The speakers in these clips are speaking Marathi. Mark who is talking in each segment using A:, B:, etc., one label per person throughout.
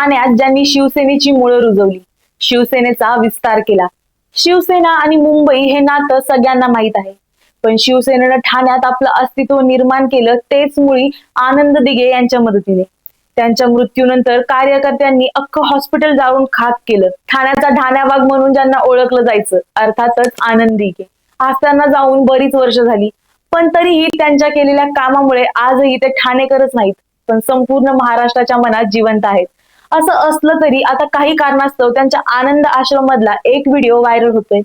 A: ठाण्यात ज्यांनी शिवसेनेची मुळं रुजवली शिवसेनेचा विस्तार केला. शिवसेना आणि मुंबई हे नातं सगळ्यांना माहीत आहे. पण शिवसेनेनं ठाण्यात आपलं अस्तित्व निर्माण केलं तेच मुळी आनंद दिघे यांच्या मदतीने. त्यांच्या मृत्यूनंतर कार्यकर्त्यांनी अख्खं हॉस्पिटल जाऊन खाक केलं. ठाण्याचा ढाण्याबाग म्हणून ज्यांना ओळखलं जायचं अर्थातच आनंद दिघे. आज त्यांना जाऊन बरीच वर्ष झाली. पण तरीही त्यांच्या केलेल्या कामामुळे आजही ते ठाणेकरच नाहीत पण संपूर्ण महाराष्ट्राच्या मनात जिवंत आहेत. असं असलं तरी आता काही कारणास्तव त्यांच्या आनंद आश्रम मधला एक व्हिडिओ व्हायरल होतोय.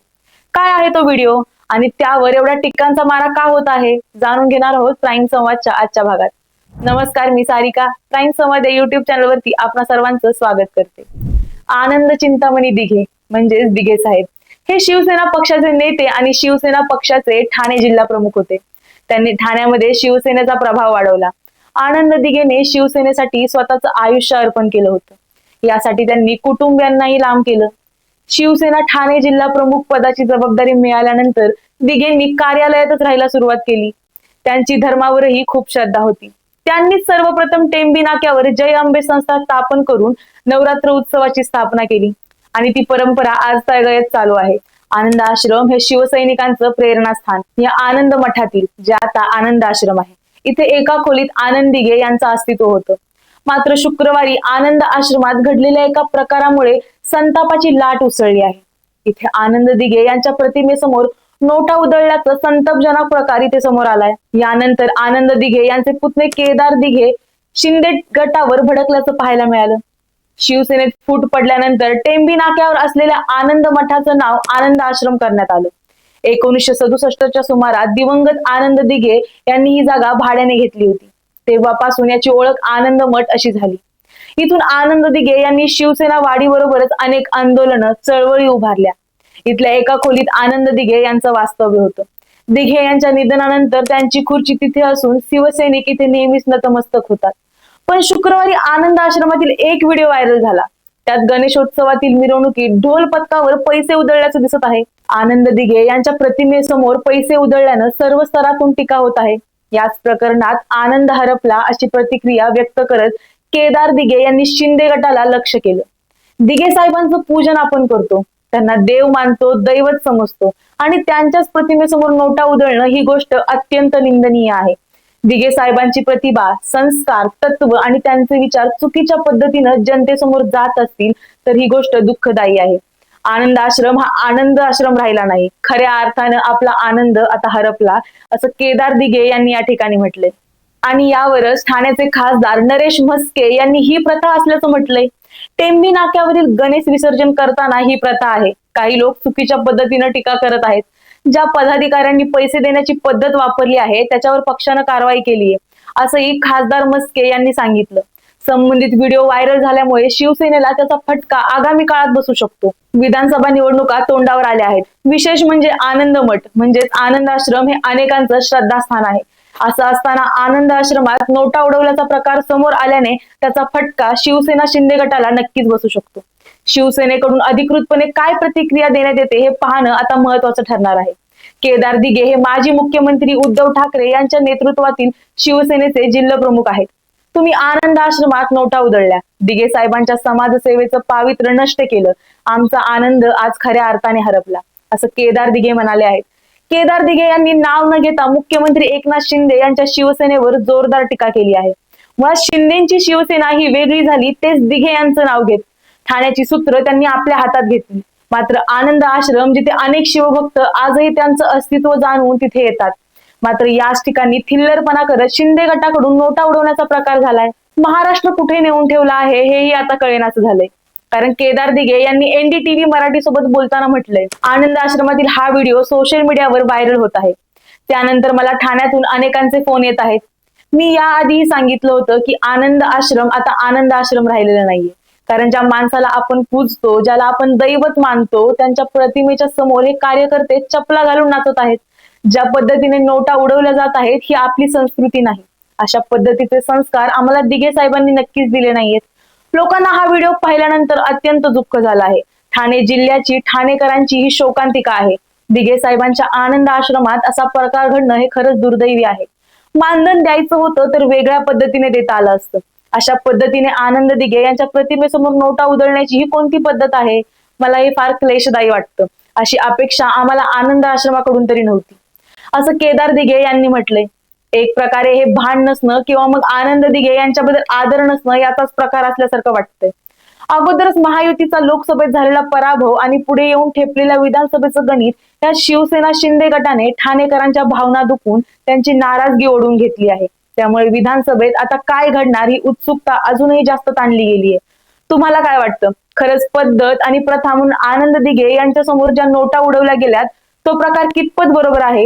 A: काय आहे तो व्हिडिओ आणि त्यावर एवढ्या टिक्कांचा मारा का होत आहे? जाणून घेणार आहोत प्राईम संवादच्या आजच्या भागात. नमस्कार मी सारिका. प्राईम संवाद या युट्यूब चॅनलवरती आपणा सर्वांचं स्वागत करते. आनंद चिंतामणी दिघे म्हणजेच दिघे साहेब. हे शिवसेना पक्षाचे नेते आणि शिवसेना पक्षाचे ठाणे जिल्हा प्रमुख होते. त्यांनी ठाण्यामध्ये शिवसेनेचा प्रभाव वाढवला. आनंद दिघेने शिवसेनेसाठी स्वतःचं आयुष्य अर्पण केलं होतं. यासाठी त्यांनी कुटुंबियांनाही लांब केलं. शिवसेना ठाणे जिल्हा प्रमुख पदाची जबाबदारी मिळाल्यानंतर दिघेंनी कार्यालयातच राहायला सुरुवात केली. त्यांची धर्मावरही खूप श्रद्धा होती. त्यांनी सर्वप्रथम टेंबी नाक्यावर जय अंबे संस्था स्थापन करून नवरात्र उत्सवाची स्थापना केली आणि ती परंपरा आज तळगयत चालू आहे. आनंद आश्रम हे शिवसैनिकांचं प्रेरणास्थान या आनंद मठातील जे आता आनंद आश्रम आहे. इथे एका खोलीत आनंद दिघे यांचं अस्तित्व होतं. मात्र शुक्रवारी आनंद आश्रमात घडलेल्या एका प्रकारामुळे संतापाची लाट उसळली आहे. इथे आनंद दिघे यांच्या प्रतिमेसमोर नोटा उधळल्याचं संतापजनक प्रकार इथे समोर आलाय. यानंतर आनंद दिघे यांचे पुतणे केदार दिघे शिंदे गटावर भडकल्याचं पाहायला मिळालं. शिवसेनेत फूट पडल्यानंतर टेंबी नाक्यावर असलेल्या आनंद मठाचं नाव आनंद आश्रम करण्यात आलं. एकोणीसशे सदुसष्टच्या सुमारात दिवंगत आनंद दिघे यांनी ही जागा भाड्याने घेतली होती. तेव्हापासून याची ओळख आनंद मठ अशी झाली. इथून आनंद दिघे यांनी शिवसेना वाढीबरोबरच अनेक आंदोलनं चळवळी उभारल्या. इथल्या एका खोलीत आनंद दिघे यांचं वास्तव्य होतं. दिघे यांच्या निधनानंतर त्यांची खुर्ची तिथे असून शिवसैनिक इथे नेहमीच नतमस्तक होतात. पण शुक्रवारी आनंद आश्रमातील एक व्हिडिओ व्हायरल झाला. त्यात गणेशोत्सवातील मिरवणुकीत ढोल पथकावर पैसे उधळल्याचं दिसत आहे. आनंद दिघे यांच्या प्रतिमेसमोर पैसे उधळल्यानं सर्व स्तरातून टीका होत आहे. याच प्रकरणात आनंद हरपला अशी प्रतिक्रिया व्यक्त करत केदार दिघे यांनी शिंदे गटाला लक्ष केलं. दिघे साहेबांचं पूजन आपण करतो. त्यांना देव मानतो दैवत समजतो आणि त्यांच्याच प्रतिमेसमोर नोटा उधळणं ही गोष्ट अत्यंत निंदनीय आहे. दिघे साहेबांची प्रतिभा संस्कार तत्व आणि त्यांचे विचार चुकीच्या पद्धतीनं जनतेसमोर जात असतील तर ही गोष्ट दुःखदायी आहे. आनंद आश्रम हा आनंद आश्रम राहिला नाही. खऱ्या अर्थानं आपला आनंद आता हरपला असं केदार दिघे यांनी या ठिकाणी म्हटले. आणि यावरच ठाण्याचे खासदार नरेश म्हस्के यांनी ही प्रथा असल्याचं म्हटलंय. टेंबी नाक्यावरील गणेश विसर्जन करताना ही प्रथा आहे. काही लोक चुकीच्या पद्धतीनं टीका करत आहेत. ज्या पदाधिकाऱ्यांनी पैसे देण्याची पद्धत वापरली आहे त्याच्यावर पक्षानं कारवाई केली आहे असंही खासदार मस्के यांनी सांगितलं. संबंधित व्हिडिओ व्हायरल झाल्यामुळे शिवसेनेला त्याचा फटका आगामी काळात बसू शकतो. विधानसभा निवडणुका तोंडावर आल्या आहेत. विशेष म्हणजे आनंद मठ म्हणजेच आनंद आश्रम हे अनेकांचं श्रद्धास्थान आहे. असं असताना आनंद आश्रमात नोटा उडवल्याचा प्रकार समोर आल्याने त्याचा फटका शिवसेना शिंदे गटाला नक्कीच बसू शकतो. शिवसेनेकडून अधिकृतपणे काय प्रतिक्रिया देण्यात येते हे पाहणं आता महत्वाचं ठरणार आहे. केदार दिघे हे माजी मुख्यमंत्री उद्धव ठाकरे यांच्या नेतृत्वातील शिवसेनेचे जिल्हा प्रमुख आहेत. तुम्ही आनंद आश्रमात नोटा उधळल्या. दिघे साहेबांच्या समाजसेवेचं पावित्र्य नष्ट केलं. आमचा आनंद आज खऱ्या अर्थाने हरपला. असं केदार दिघे म्हणाले आहेत. केदार दिघे यांनी नाव न घेता मुख्यमंत्री एकनाथ शिंदे यांच्या शिवसेनेवर जोरदार टीका केली आहे. मुळात शिंदेची शिवसेना ही वेगळी झाली तेच दिघे यांचं नाव घेत. ठाण्याची सूत्र त्यांनी आपल्या हातात घेतली. मात्र आनंद आश्रम जिथे अनेक शिवभक्त आजही त्यांचं अस्तित्व जाणून तिथे येतात. मात्र याच ठिकाणी थिल्लरपणा करत शिंदे गटाकडून नोटा उडवण्याचा प्रकार झालाय. महाराष्ट्र कुठे नेऊन ठेवला आहे हेही आता कळेनाचं झालंय. कारण केदार दिघे यांनी एनडीटीव्ही मराठी सोबत बोलताना म्हटलंय आनंद आश्रमातील हा व्हिडिओ सोशल मीडियावर व्हायरल होत आहे. त्यानंतर मला ठाण्यातून अनेकांचे फोन येत आहेत. मी याआधीही सांगितलं होतं की आनंद आश्रम आता आनंद आश्रम राहिलेला नाहीये. कारण ज्या माणसाला आपण पूजतो ज्याला आपण दैवत मानतो त्यांच्या प्रतिमेच्या समोर हे कार्यकर्ते चपला घालून नाचत आहेत. ज्या पद्धतीने नोटा उडवल्या जात आहेत ही आपली संस्कृती नाही. अशा पद्धतीचे संस्कार आम्हाला दिघे साहेबांनी नक्कीच दिले नाहीयेत. लोकांना हा व्हिडिओ पाहिल्यानंतर अत्यंत दुःख झाला आहे. ठाणे जिल्ह्याची ठाणेकरांची ही शोकांतिका आहे. दिघे साहेबांच्या आनंद आश्रमात असा प्रकार घडणं हे खरंच दुर्दैवी आहे. मानधन द्यायचं होतं तर वेगळ्या पद्धतीने देता आलं असतं. अशा पद्धतीने आनंद दिघे यांच्या प्रतिमेसमोर नोटा उधळण्याची ही कोणती पद्धत आहे? मला हे फार क्लेशदायी वाटतं. अशी अपेक्षा आम्हाला आनंद आश्रमाकडून तरी नव्हती. असं केदार दिघे यांनी म्हटलंय. एक प्रकारे हे भान नसणं किंवा मग आनंद दिघे यांच्याबद्दल आदर नसणं याचाच प्रकार असल्यासारखं वाटतंय. अगोदरच महायुतीचा लोकसभेत झालेला पराभव आणि पुढे येऊन ठेपलेल्या विधानसभेचं गणित या शिवसेना शिंदे गटाने ठाणेकरांच्या भावना दुखून त्यांची नाराजगी ओढून घेतली आहे. त्यामुळे विधानसभेत आता काय घडणार ही उत्सुकता अजूनही जास्त ताणली गेली आहे तुम्हाला काय वाटतं? खरंच पद्धत आणि प्रथा म्हणून आनंद दिघे यांच्या समोर ज्या नोटा उडवल्या गेल्यात तो प्रकार कितपत बरोबर आहे?